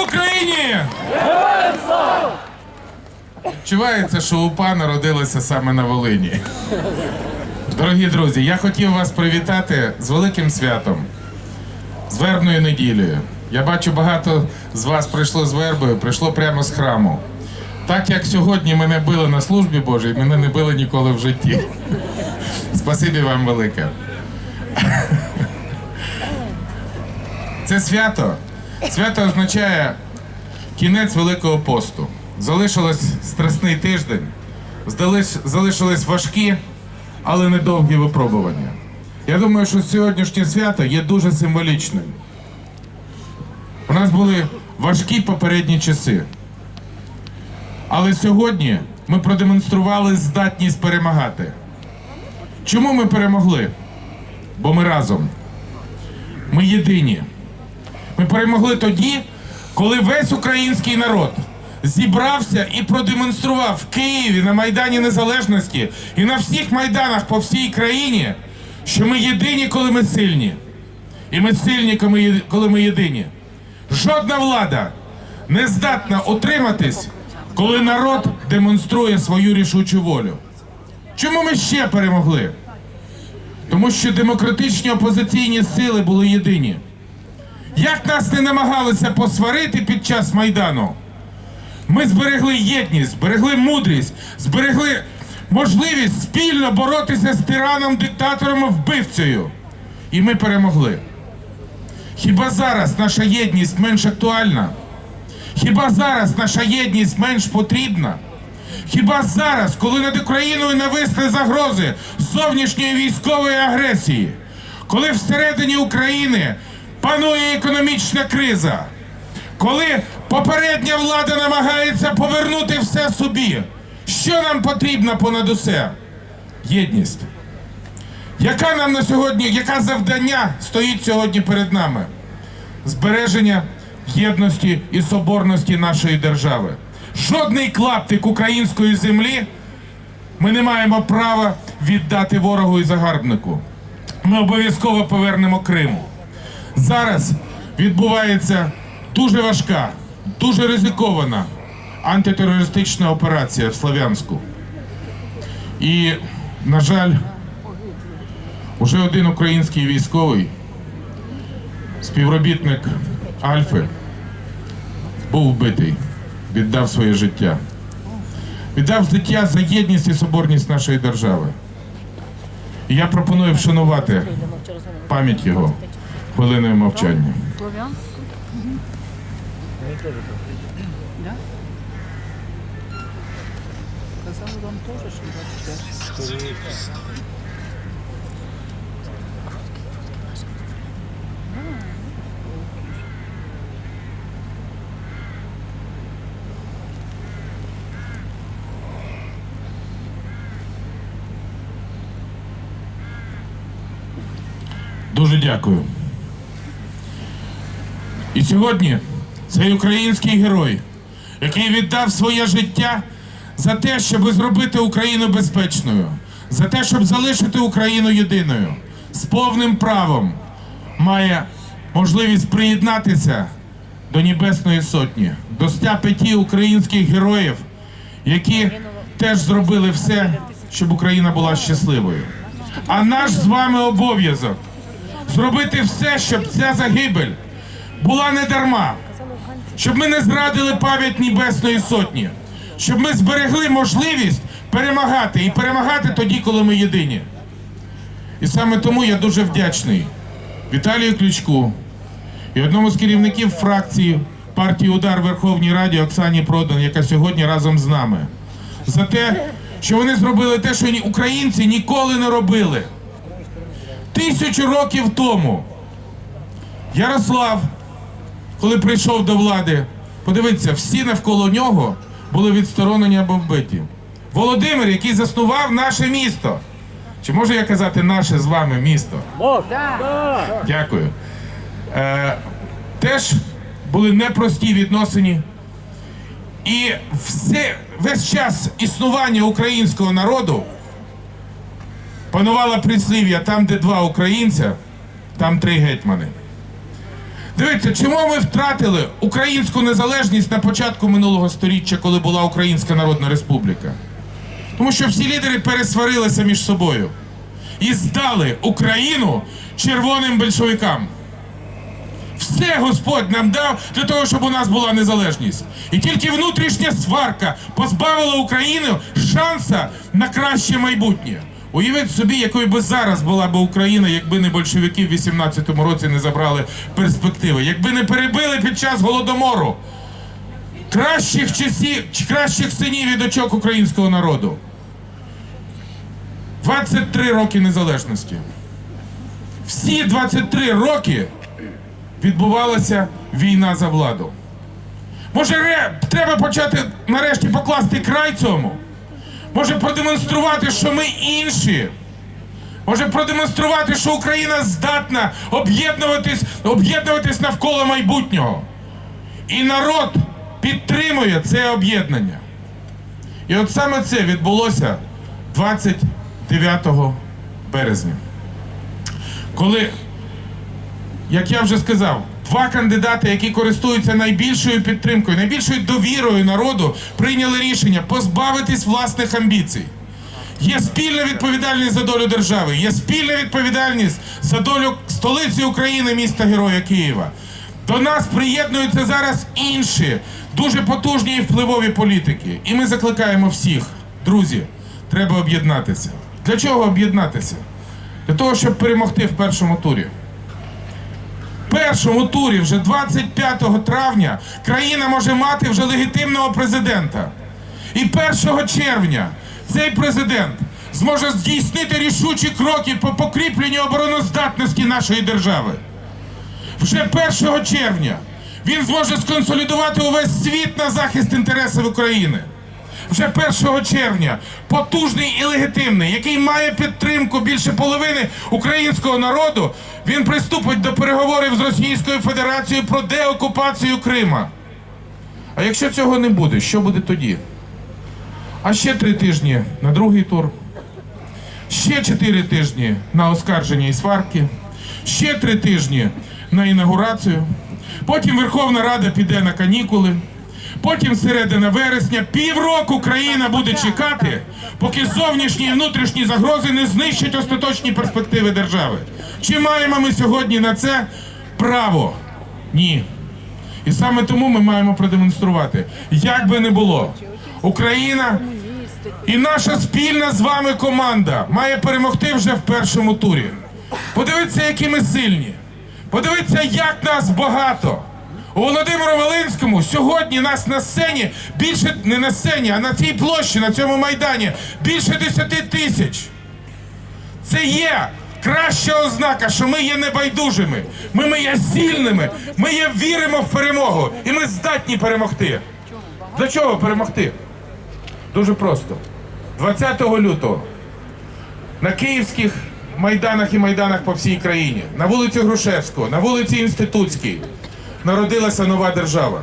Слава Україні! Чувається, що УПА народилася саме на Волині. Дорогі друзі, я хотів вас привітати з великим святом, з вербною неділею. Я бачу, багато з вас прийшло з вербою, прийшло прямо з храму. Так як сьогодні мене били на службі Божій, мене не били ніколи в житті. Спасибі вам велике. Це свято. Свято означає кінець Великого посту. Залишилось страсний тиждень, залишились важкі, але недовгі випробування. Я думаю, що сьогоднішнє свято є дуже символічним. У нас були важкі попередні часи. Але сьогодні ми продемонстрували здатність перемагати. Чому ми перемогли? Бо ми разом. Ми єдині. Ми перемогли тоді, коли весь український народ зібрався і продемонстрував в Києві на Майдані Незалежності і на всіх майданах по всій країні, що ми єдині, коли ми сильні. І ми сильні, коли ми єдині. Жодна влада не здатна утриматись, коли народ демонструє свою рішучу волю. Чому ми ще перемогли? Тому що демократичні опозиційні сили були єдині. Як нас не намагалися посварити під час Майдану, ми зберегли єдність, зберегли мудрість, зберегли можливість спільно боротися з тираном, диктатором вбивцею. І ми перемогли. Хіба зараз наша єдність менш актуальна? Хіба зараз наша єдність менш потрібна? Хіба зараз, коли над Україною нависли загрози зовнішньої військової агресії, коли всередині України панує економічна криза, коли попередня влада намагається повернути все собі, що нам потрібно понад усе? Єдність. Яка нам на сьогодні, яке завдання стоїть сьогодні перед нами? Збереження єдності і соборності нашої держави. Жодний клаптик української землі ми не маємо права віддати ворогу і загарбнику. Ми обов'язково повернемо Криму. Зараз відбувається дуже важка, дуже ризикована антитерористична операція в Слов'янську. І, на жаль, уже один український військовий, співробітник Альфи, був вбитий, віддав своє життя. Віддав життя за єдність і соборність нашої держави. І я пропоную вшанувати пам'ять його хвилиною мовчання. Казали вам теж, що 25. Дуже дякую. І сьогодні цей український герой, який віддав своє життя за те, щоб зробити Україну безпечною, за те, щоб залишити Україну єдиною, з повним правом має можливість приєднатися до Небесної Сотні, до 105 українських героїв, які теж зробили все, щоб Україна була щасливою. А наш з вами обов'язок зробити все, щоб ця загибель була не дарма, щоб ми не зрадили пам'ять Небесної Сотні, щоб ми зберегли можливість перемагати і перемагати тоді, коли ми єдині. І саме тому я дуже вдячний Віталію Ключку і одному з керівників фракції партії Удар Верховній Раді Оксані Продан, яка сьогодні разом з нами, за те, що вони зробили те, що українці ніколи не робили. Тисячу років тому Ярослав, коли прийшов до влади, подивіться, всі навколо нього були відсторонені або вбиті. Володимир, який заснував наше місто. Чи можу я казати наше з вами місто? Дякую. Е, теж були непрості відносини. І все, весь час існування українського народу панувало прислів'я там, де два українця, там три гетьмани. Дивіться, чому ми втратили українську незалежність на початку минулого століття, коли була Українська Народна Республіка? Тому що всі лідери пересварилися між собою і здали Україну червоним большевикам. Все Господь нам дав для того, щоб у нас була незалежність. І тільки внутрішня сварка позбавила Україну шанса на краще майбутнє. Уявіть собі, якою би зараз була б Україна, якби не большевики в 18-му році не забрали перспективи, якби не перебили під час голодомору кращих часів, кращих синів і дочок українського народу. 23 роки незалежності. Всі 23 роки відбувалася війна за владу. Може, треба почати нарешті покласти край цьому? Може продемонструвати, що ми інші? Може продемонструвати, що Україна здатна об'єднуватись, об'єднуватись навколо майбутнього. І народ підтримує це об'єднання. І от саме це відбулося 29 березня. Коли як я вже сказав, два кандидати, які користуються найбільшою підтримкою, найбільшою довірою народу, прийняли рішення позбавитись власних амбіцій. Є спільна відповідальність за долю держави, є спільна відповідальність за долю столиці України, міста Героя Києва. До нас приєднуються зараз інші дуже потужні і впливові політики. І ми закликаємо всіх, друзі, треба об'єднатися. Для чого об'єднатися? Для того, щоб перемогти в першому турі першому турі, вже 25 травня, країна може мати вже легітимного президента. І 1 червня цей президент зможе здійснити рішучі кроки по покріпленню обороноздатності нашої держави. Вже 1 червня він зможе сконсолідувати увесь світ на захист інтересів України. Вже 1 червня потужний і легітимний, який має підтримку більше половини українського народу, він приступить до переговорів з Російською Федерацією про деокупацію Крима. А якщо цього не буде, що буде тоді? А ще три тижні на другий тур, ще чотири тижні на оскарження і сварки, ще три тижні на інаугурацію. Потім Верховна Рада піде на канікули. Потім середина вересня, півроку країна буде чекати, поки зовнішні і внутрішні загрози не знищать остаточні перспективи держави. Чи маємо ми сьогодні на це право? Ні. І саме тому ми маємо продемонструвати, як би не було, Україна і наша спільна з вами команда має перемогти вже в першому турі. Подивіться, які ми сильні. Подивіться, як нас багато. Володимиру Волинському сьогодні нас на сцені більше не на сцені, а на цій площі, на цьому майдані більше 10 тисяч. Це є краща ознака, що ми є небайдужими, ми, ми є сильними, ми є віримо в перемогу, і ми здатні перемогти. Для чого перемогти? Дуже просто. 20 лютого на київських майданах і майданах по всій країні, на вулиці Грушевського, на вулиці Інститутській народилася нова держава.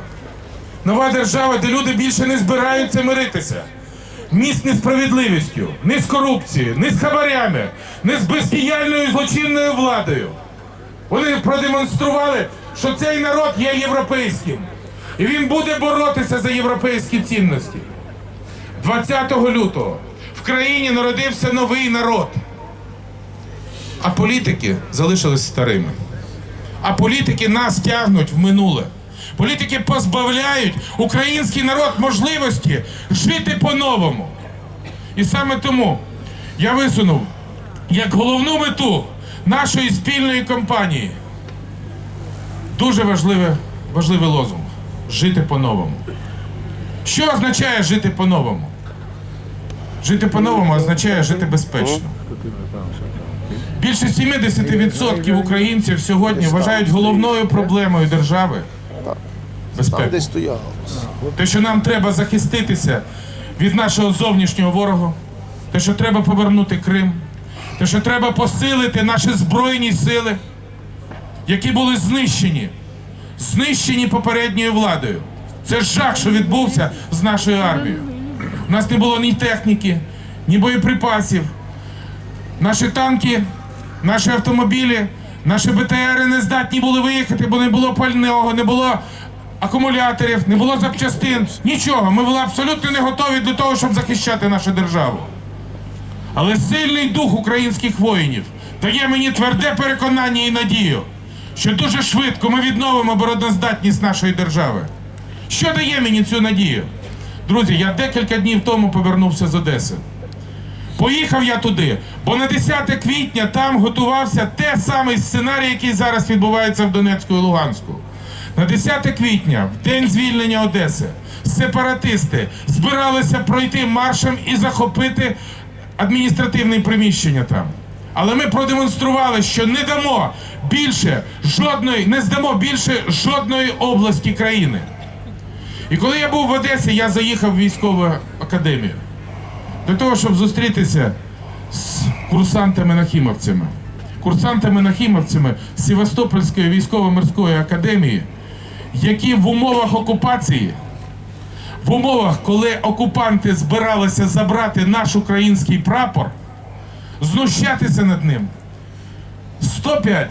Нова держава, де люди більше не збираються миритися. Ні з несправедливістю, ні з корупцією, ні з хабарями, ні з бездіяльною злочинною владою. Вони продемонстрували, що цей народ є європейським. І він буде боротися за європейські цінності. 20 лютого в країні народився новий народ. А політики залишились старими. А політики нас тягнуть в минуле. Політики позбавляють український народ можливості жити по-новому. І саме тому я висунув як головну мету нашої спільної кампанії дуже важливе, важливий лозунг жити по-новому. Що означає жити по-новому? Жити по-новому означає жити безпечно. Більше 70% українців сьогодні вважають головною проблемою держави. Безпеку. Те, що нам треба захиститися від нашого зовнішнього ворога, те, що треба повернути Крим, те, що треба посилити наші збройні сили, які були знищені, знищені попередньою владою. Це жах, що відбувся з нашою армією. У нас не було ні техніки, ні боєприпасів. Наші танки, наші автомобілі Наші БТРи не здатні були виїхати, бо не було пального, не було акумуляторів, не було запчастин. Нічого. Ми були абсолютно не готові до того, щоб захищати нашу державу. Але сильний дух українських воїнів дає мені тверде переконання і надію, що дуже швидко ми відновимо обороноздатність нашої держави. Що дає мені цю надію? Друзі, я декілька днів тому повернувся з Одеси. Поїхав я туди, бо на 10 квітня там готувався те самий сценарій, який зараз відбувається в Донецьку і Луганську. На 10 квітня, в день звільнення Одеси, сепаратисти збиралися пройти маршем і захопити адміністративне приміщення там. Але ми продемонстрували, що не дамо більше жодної, не здамо більше жодної області країни. І коли я був в Одесі, я заїхав в військову академію для того, щоб зустрітися з курсантами-нахімовцями. Курсантами-нахімовцями Севастопольської військово-морської академії, які в умовах окупації, в умовах, коли окупанти збиралися забрати наш український прапор, знущатися над ним. 105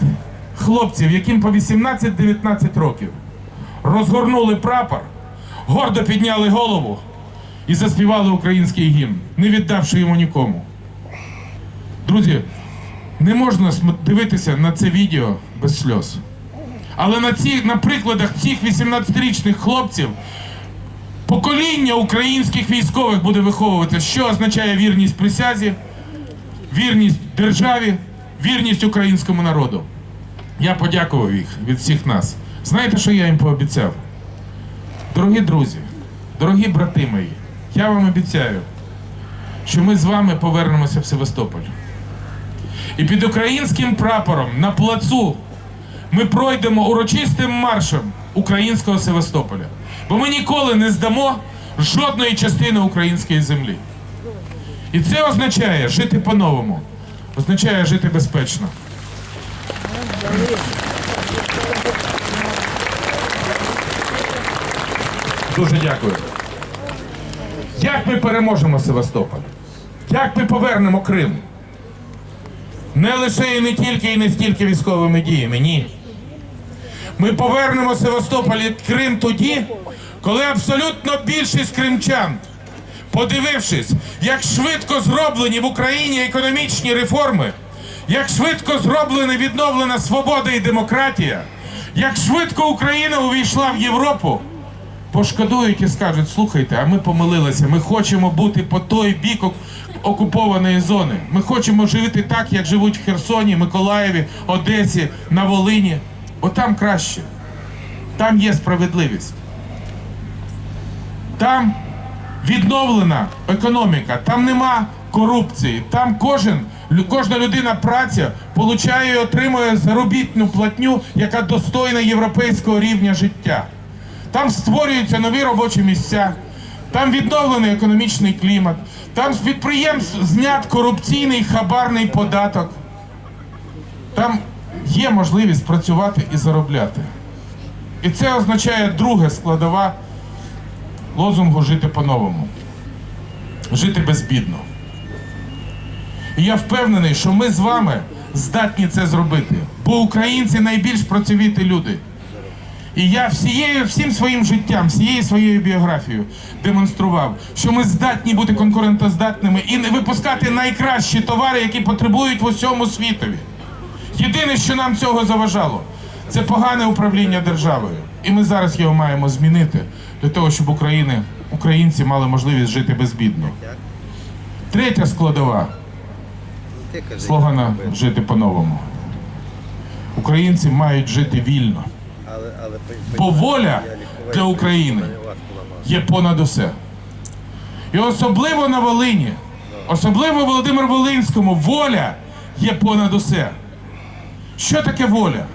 хлопців, яким по 18-19 років, розгорнули прапор, гордо підняли голову і заспівали український гімн, не віддавши йому нікому. Друзі, не можна дивитися на це відео без сльоз. Але на, ці, на прикладах цих 18-річних хлопців покоління українських військових буде виховувати, що означає вірність присязі, вірність державі, вірність українському народу. Я подякував їх від всіх нас. Знаєте, що я їм пообіцяв? Дорогі друзі, дорогі брати мої, я вам обіцяю, що ми з вами повернемося в Севастополь. І під українським прапором на плацу ми пройдемо урочистим маршем українського Севастополя. Бо ми ніколи не здамо жодної частини української землі. І це означає жити по-новому, означає жити безпечно. Дуже дякую. Ми переможемо Севастополь? Як ми повернемо Крим? Не лише і не тільки і не стільки військовими діями, ні. Ми повернемо Севастополь і Крим тоді, коли абсолютно більшість кримчан, подивившись, як швидко зроблені в Україні економічні реформи, як швидко зроблена відновлена свобода і демократія, як швидко Україна увійшла в Європу, пошкодують і скажуть: слухайте, а ми помилилися, ми хочемо бути по той бік окупованої зони. Ми хочемо жити так, як живуть в Херсоні, Миколаєві, Одесі, на Волині. Бо там краще. Там є справедливість. Там відновлена економіка, там нема корупції, там кожен, кожна людина праця получає і отримує заробітну платню, яка достойна європейського рівня життя. Там створюються нові робочі місця, там відновлений економічний клімат, там з підприємств знят корупційний хабарний податок. Там є можливість працювати і заробляти. І це означає друга складова лозунгу жити по-новому. Жити безбідно. І я впевнений, що ми з вами здатні це зробити. Бо українці найбільш працьовіті люди. І я всією, всім своїм життям, всією своєю біографією демонстрував, що ми здатні бути конкурентоздатними і не випускати найкращі товари, які потребують в усьому світові. Єдине, що нам цього заважало, це погане управління державою. І ми зараз його маємо змінити для того, щоб України, українці мали можливість жити безбідно. Третя складова слогана жити по-новому. Українці мають жити вільно. Бо воля для України є понад усе. І особливо на Волині, особливо Володимир Волинському, воля є понад усе. Що таке воля?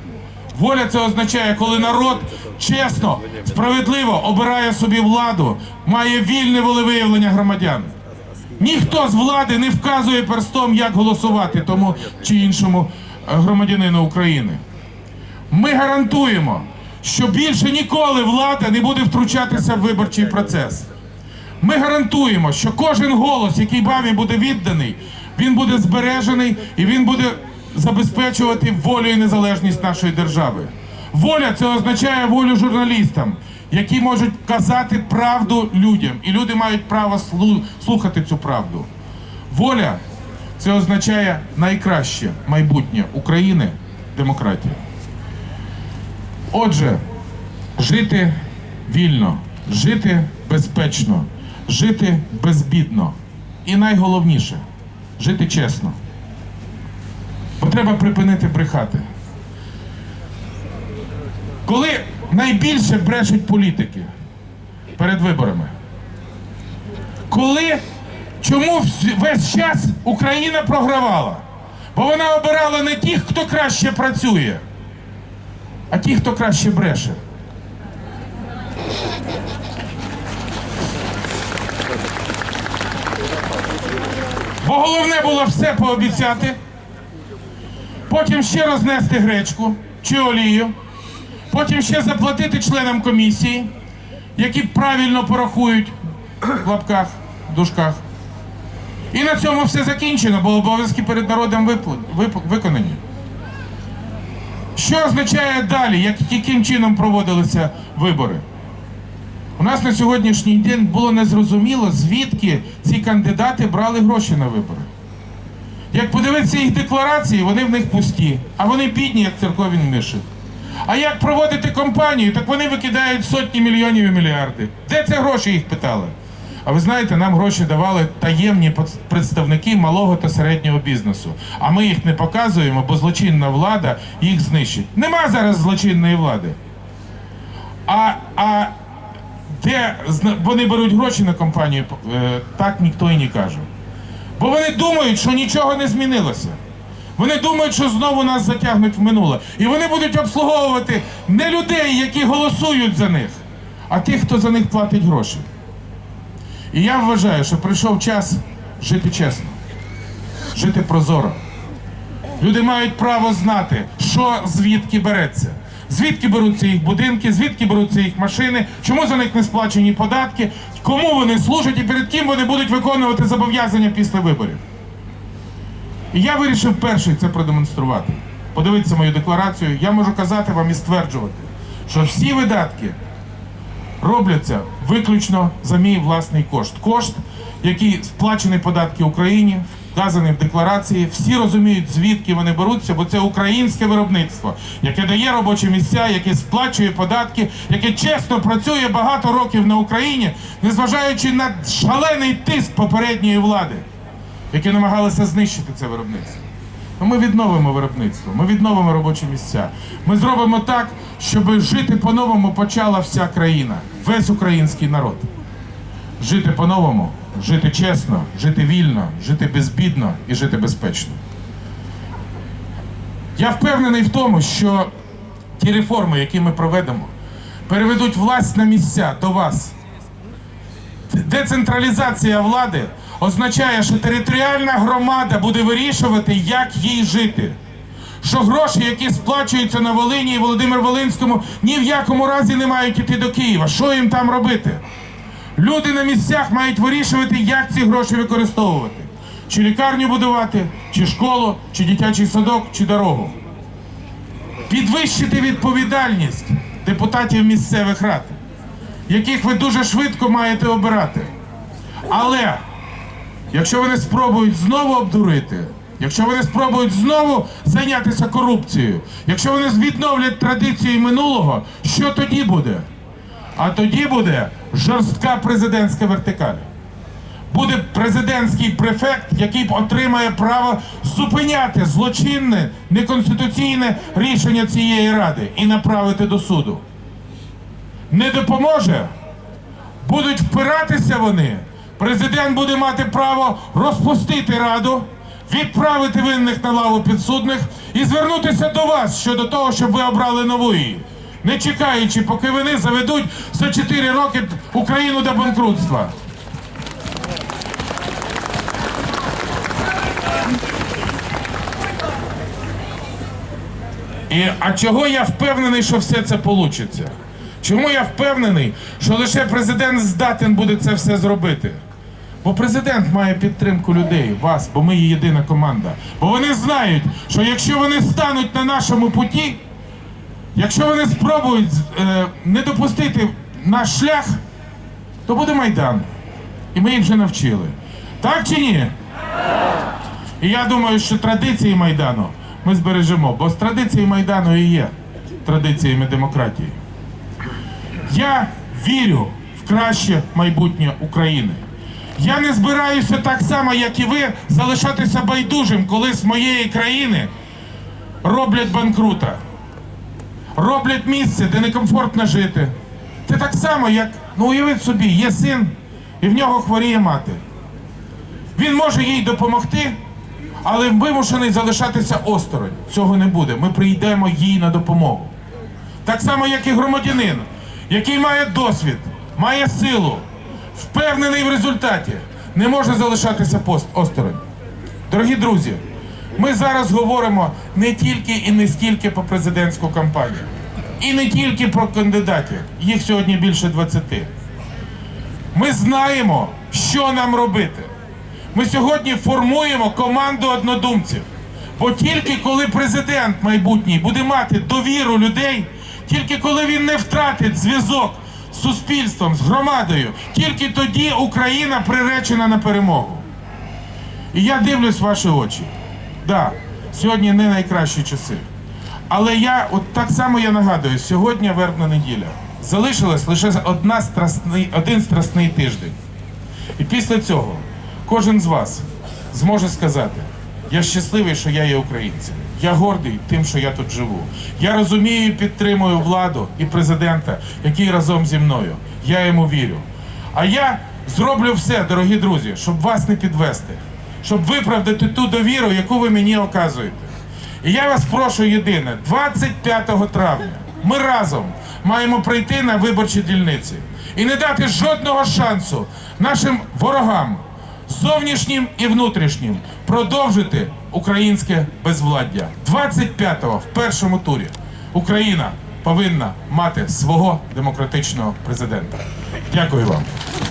Воля це означає, коли народ чесно, справедливо обирає собі владу, має вільне волевиявлення громадян. Ніхто з влади не вказує перстом, як голосувати тому чи іншому е, громадянину України. Ми гарантуємо, що більше ніколи влада не буде втручатися в виборчий процес. Ми гарантуємо, що кожен голос, який вами буде відданий, він буде збережений і він буде забезпечувати волю і незалежність нашої держави. Воля це означає волю журналістам, які можуть казати правду людям, і люди мають право слухати цю правду. Воля це означає найкраще майбутнє України демократія. Отже, жити вільно, жити безпечно, жити безбідно. І найголовніше жити чесно. Бо треба припинити брехати. Коли найбільше брешуть політики перед виборами? Коли чому весь час Україна програвала? Бо вона обирала не тих, хто краще працює, а ті, хто краще бреше. Бо головне було все пообіцяти, потім ще рознести гречку чи олію, потім ще заплатити членам комісії, які правильно порахують в лапках, дужках. І на цьому все закінчено, бо обов'язки перед народом виконані. Що означає далі, як, яким чином проводилися вибори? У нас на сьогоднішній день було незрозуміло, звідки ці кандидати брали гроші на вибори. Як подивитися їх декларації, вони в них пусті, а вони бідні, як церковні миші. А як проводити кампанію, так вони викидають сотні мільйонів і мільярди. Де це гроші їх питали? А ви знаєте, нам гроші давали таємні представники малого та середнього бізнесу. А ми їх не показуємо, бо злочинна влада їх знищить. Нема зараз злочинної влади. А, а де вони беруть гроші на компанію, е, так ніхто і не каже. Бо вони думають, що нічого не змінилося. Вони думають, що знову нас затягнуть в минуле. І вони будуть обслуговувати не людей, які голосують за них, а тих, хто за них платить гроші. І я вважаю, що прийшов час жити чесно, жити прозоро. Люди мають право знати, що звідки береться. Звідки беруться їх будинки, звідки беруться їх машини, чому за них не сплачені податки, кому вони служать і перед ким вони будуть виконувати зобов'язання після виборів. І я вирішив перший це продемонструвати. Подивіться мою декларацію. Я можу казати вам і стверджувати, що всі видатки робляться виключно за мій власний кошт. Кошт, який сплачений податки Україні, вказаний в декларації. Всі розуміють, звідки вони беруться, бо це українське виробництво, яке дає робочі місця, яке сплачує податки, яке чесно працює багато років на Україні, незважаючи на шалений тиск попередньої влади, які намагалися знищити це виробництво. Ну, Ми відновимо виробництво, ми відновимо робочі місця. Ми зробимо так, щоб жити по-новому почала вся країна, весь український народ. Жити по-новому, жити чесно, жити вільно, жити безбідно і жити безпечно. Я впевнений в тому, що ті реформи, які ми проведемо, переведуть власть на місця до вас. Децентралізація влади означає, що територіальна громада буде вирішувати, як їй жити. Що гроші, які сплачуються на Волині і Володимир Волинському, ні в якому разі не мають іти до Києва. Що їм там робити? Люди на місцях мають вирішувати, як ці гроші використовувати. Чи лікарню будувати, чи школу, чи дитячий садок, чи дорогу. Підвищити відповідальність депутатів місцевих рад яких ви дуже швидко маєте обирати. Але якщо вони спробують знову обдурити, якщо вони спробують знову зайнятися корупцією, якщо вони відновлять традиції минулого, що тоді буде? А тоді буде жорстка президентська вертикаль. Буде президентський префект, який отримає право зупиняти злочинне, неконституційне рішення цієї ради і направити до суду не допоможе, будуть впиратися вони. Президент буде мати право розпустити раду, відправити винних на лаву підсудних і звернутися до вас щодо того, щоб ви обрали нову її. Не чекаючи, поки вони заведуть за 4 роки Україну до банкрутства. І, а чого я впевнений, що все це вийде? Чому я впевнений, що лише президент здатен буде це все зробити? Бо президент має підтримку людей, вас, бо ми є єдина команда. Бо вони знають, що якщо вони стануть на нашому путі, якщо вони спробують е, не допустити наш шлях, то буде Майдан. І ми їх вже навчили. Так чи ні? І я думаю, що традиції Майдану ми збережемо, бо з традиції Майдану і є традиціями демократії. Я вірю в краще майбутнє України. Я не збираюся так само, як і ви, залишатися байдужим, коли з моєї країни роблять банкрута, роблять місце, де некомфортно жити. Це так само, як, ну уявіть собі, є син, і в нього хворіє мати. Він може їй допомогти, але вимушений залишатися осторонь. Цього не буде. Ми прийдемо їй на допомогу. Так само, як і громадянин, який має досвід, має силу, впевнений в результаті, не може залишатися пост осторонь. Дорогі друзі, ми зараз говоримо не тільки і не стільки про президентську кампанію, і не тільки про кандидатів. Їх сьогодні більше 20. Ми знаємо, що нам робити. Ми сьогодні формуємо команду однодумців. Бо тільки коли президент майбутній буде мати довіру людей, тільки коли він не втратить зв'язок суспільством, з громадою, тільки тоді Україна приречена на перемогу. І я дивлюсь в ваші очі. Да, сьогодні не найкращі часи. Але я, от так само я нагадую, сьогодні вербна неділя. Залишилась лише одна страсний, один страсний тиждень. І після цього кожен з вас зможе сказати: я щасливий, що я є українцем. Я гордий тим, що я тут живу. Я розумію і підтримую владу і президента, який разом зі мною. Я йому вірю. А я зроблю все, дорогі друзі, щоб вас не підвести, щоб виправдати ту довіру, яку ви мені оказуєте. І я вас прошу єдине: 25 травня ми разом маємо прийти на виборчі дільниці і не дати жодного шансу нашим ворогам, зовнішнім і внутрішнім, продовжити українське безвладдя. 25-го в першому турі Україна повинна мати свого демократичного президента. Дякую вам.